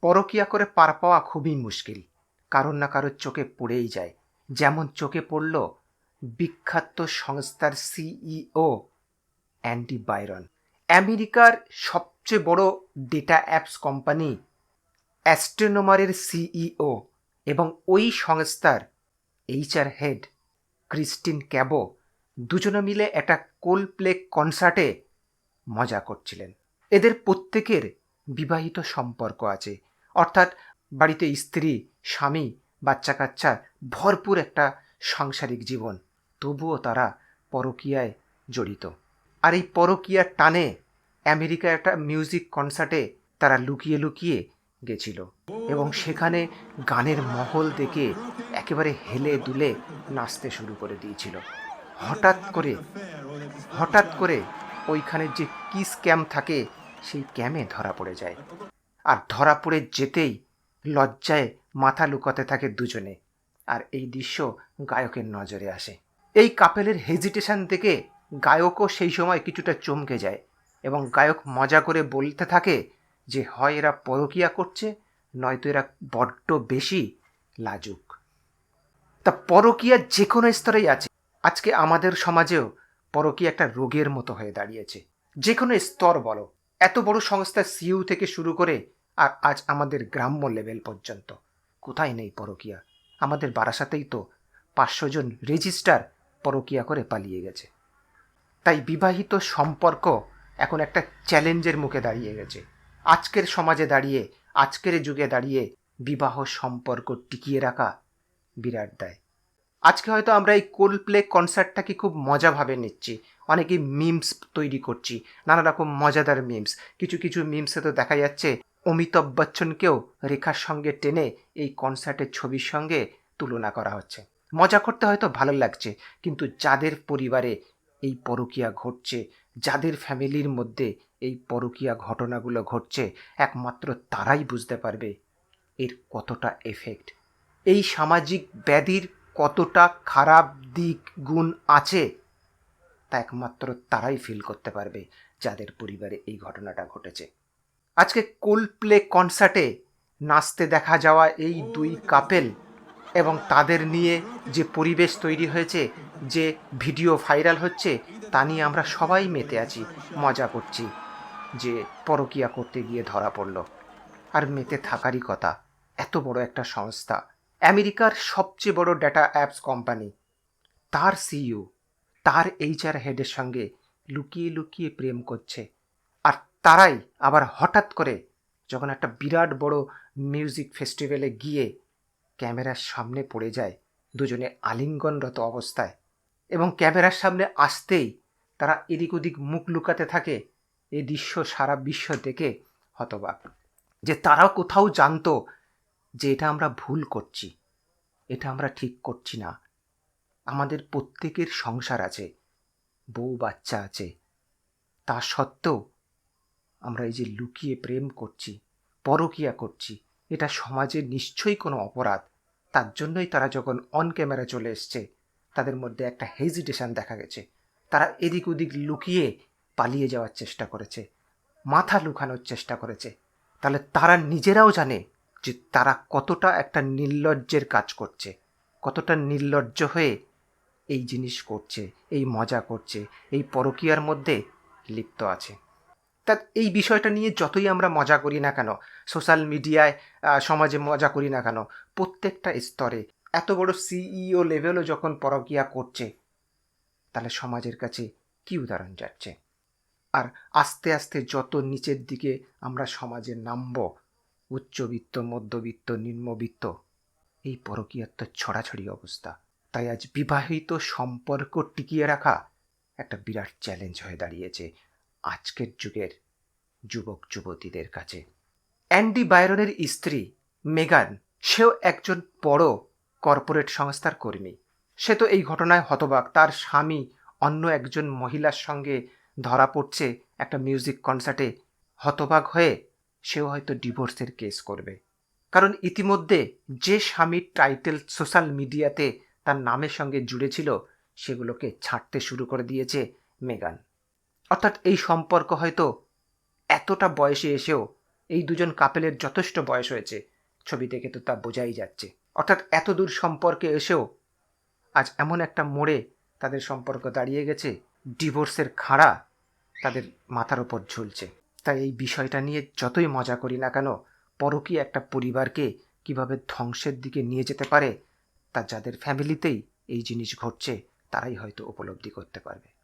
পরকিয়া করে পার পাওয়া খুবই মুশকিল। কারোর না কারোর চোখে পড়েই যায়। যেমন চোখে পড়ল বিখ্যাত সংস্থার সিইও অ্যান্ডি বাইরন। আমেরিকার সবচেয়ে বড় ডেটা অ্যাপস কোম্পানি অ্যাস্ট্রোনোমারের সিইও এবং ওই সংস্থার এইচআর হেড ক্রিস্টিন ক্যাবো দুজনে মিলে একটা কোল প্লে কনসার্টে মজা করছিলেন। এদের প্রত্যেকের বিবাহিত সম্পর্ক আছে। অর্থাৎ বাড়িতে স্ত্রী, স্বামী বাচ্চা কাচ্চা ভরপুর একটা সাংসারিক জীবন। তবুও তারা পরকীয়ায় জড়িত। আর এই পরকীয়ার টানে আমেরিকার একটা মিউজিক কনসার্টে তারা লুকিয়ে লুকিয়ে গেছিল এবং সেখানে গানের মহল দেখে একেবারে হেলে দুলে নাচতে শুরু করে দিয়েছিল। হঠাৎ করে হঠাৎ করে ওইখানে যে কিস ক্যাম্প থাকে, সেই ক্যামে ধরা পড়ে যায়। আর ধরা পড়ে যেতেই লজ্জায় মাথা লুকাতে থাকে দুজনে। আর এই দৃশ্য গায়কের নজরে আসে। এই কাপেলের হেজিটেশন দেখে গায়কও সেই সময় কিছুটা চমকে যায় এবং গায়ক মজা করে বলতে থাকে যে, হয় এরা পরকিয়া করছে, নয়তো এরা বড্ড বেশি লাজুক। তা পরকিয়া যে কোনো স্তরেই আছে। আজকে আমাদের সমাজেও পরকিয়া একটা রোগের মতো হয়ে দাঁড়িয়েছে। যে কোনো স্তর বলো। এত বড় সংস্থা সিইউ থেকে শুরু করে আর আজ আমাদের গ্রাম্য লেভেল পর্যন্ত। কোথায় নেই পরকিয়া? আমাদের বারাসাতেই তো পাঁচশো জন রেজিস্টার পরকিয়া করে পালিয়ে গেছে। তাই বিবাহিত সম্পর্ক এখন একটা চ্যালেঞ্জের মুখে দাঁড়িয়ে গেছে। আজকের সমাজে দাঁড়িয়ে, আজকের যুগে দাঁড়িয়ে বিবাহ সম্পর্ক টিকিয়ে রাখা বিরাট দায়। আজকে হয়তো আমরা এই কোল প্লে কনসার্টটাকে খুব মজাভাবে নিচ্ছি। অনেকে মিমস তৈরি করছি, নানা রকম মজাদার মিমস কিছু কিছু মিমসে তো দেখা যাচ্ছে অমিতাভ বচ্চনকেও রেখার সঙ্গে টেনে এই কনসার্টের ছবির সঙ্গে তুলনা করা হচ্ছে। মজা করতে হয়তো ভালো লাগছে, কিন্তু যাদের পরিবারে এই পরকিয়া ঘটছে, যাদের ফ্যামিলির মধ্যে এই পরকিয়া ঘটনাগুলো ঘটছে, একমাত্র তারাই বুঝতে পারবে এর কতটা এফেক্ট এই সামাজিক ব্যাধির কতটা খারাপ দিক গুণ আছে, তা একমাত্র তারাই ফিল করতে পারবে যাদের পরিবারে এই ঘটনাটা ঘটেছে। আজকে কোল প্লে কনসার্টে নাচতে দেখা যাওয়া এই দুই কাপেল এবং তাদের নিয়ে যে পরিবেশ তৈরি হয়েছে, যে ভিডিও ভাইরাল হচ্ছে, তা নিয়ে আমরা সবাই মেতে আছি, মজা করছি, যে পরকিয়া করতে গিয়ে ধরা পড়ল। আর মেতে থাকারই কথা, এত বড় একটা সংস্থা, আমেরিকার সবচেয়ে বড় ডেটা অ্যাপস কোম্পানি তার সিইও তার এইচআর হেডের সঙ্গে লুকিয়ে লুকিয়ে প্রেম করছে। আর তারাই আবার হঠাৎ করে যখন একটা বিরাট বড় মিউজিক ফেস্টিভ্যালে গিয়ে ক্যামেরার সামনে পড়ে যায় দুজনে আলিঙ্গনরত অবস্থায় এবং ক্যামেরার সামনে আসতেই তারা এদিক ওদিক মুখ লুকাতে থাকে এই দৃশ্য সারা বিশ্ব দেখে হতবাক যে তারাও কোথাও জানতো যে এটা আমরা ভুল করছি, এটা আমরা ঠিক করছি না। আমাদের প্রত্যেকের সংসার আছে, বউ বাচ্চা আছে। তা সত্ত্বেও আমরা এই যে লুকিয়ে প্রেম করছি, পরকিয়া করছি, এটা সমাজে নিশ্চয়ই কোনো অপরাধ। তার জন্যই তারা যখন অন ক্যামেরা চলে এসছে, তাদের মধ্যে একটা হেজিটেশন দেখা গেছে। তারা এদিক ওদিক লুকিয়ে পালিয়ে যাওয়ার চেষ্টা করেছে, মাথা লুকানোর চেষ্টা করেছে। তাহলে তারা নিজেরাও জানে যে তারা কতটা একটা নির্লজ্জের কাজ করছে, কতটা নির্লজ্জ হয়ে এই জিনিস করছে, এই মজা করছে, এই পরকীয়ার মধ্যে লিপ্ত আছে। তা এই বিষয়টা নিয়ে যতই আমরা মজা করি না কেন সোশ্যাল মিডিয়ায় সমাজে মজা করি না কেন, প্রত্যেকটা স্তরে এত বড় সিইও লেভেলও যখন পরকীয়া করছে, তাহলে সমাজের কাছে কি উদাহরণ যাচ্ছে? আর আস্তে আস্তে যত নিচের দিকে আমরা সমাজে নামব, উচ্চবিত্ত, মধ্যবিত্ত, নিম্নবিত্ত, এই পরকীয়ার তো ছড়াছড়ি অবস্থা। তাই আজ বিবাহিত সম্পর্ক টিকিয়ে রাখা একটা বিরাট চ্যালেঞ্জ হয়ে দাঁড়িয়েছে। আজকের যুগের যুবক যুবতীদের কাছে। অ্যান্ডি বায়রনের স্ত্রী মেগান, সেও একজন বড় কর্পোরেট সংস্থার কর্মী। সে তো এই ঘটনায় হতবাক। তার স্বামী অন্য একজন মহিলার সঙ্গে ধরা পড়ছে একটা মিউজিক কনসার্টে। হতবাক হয়ে সেও হয়তো ডিভোর্সের কেস করবে। কারণ ইতিমধ্যে যে স্বামীর টাইটেল সোশ্যাল মিডিয়াতে তার নামের সঙ্গে জুড়েছিল সেগুলোকে ছাড়তে শুরু করে দিয়েছে মেগান। অর্থাৎ এই সম্পর্ক হয়তো এতটা বয়সে এসেও এই দুজন কাপেলের যথেষ্ট বয়স হয়েছে। ছবি দেখে তো তা বোঝাই যাচ্ছে। অর্থাৎ এত দূর সম্পর্কে এসেও আজ এমন একটা মোড়ে তাদের সম্পর্ক দাঁড়িয়ে গেছে, ডিভোর্সের খাড়া তাদের মাথার ওপর ঝুলছে। তাই এই বিষয়টা নিয়ে যতই মজা করি না কেন পরকী একটা পরিবারকে কীভাবে ধ্বংসের দিকে নিয়ে যেতে পারে, তা যাদের ফ্যামিলিতেই এই জিনিস ঘটছে, তারাই হয়তো উপলব্ধি করতে পারবে।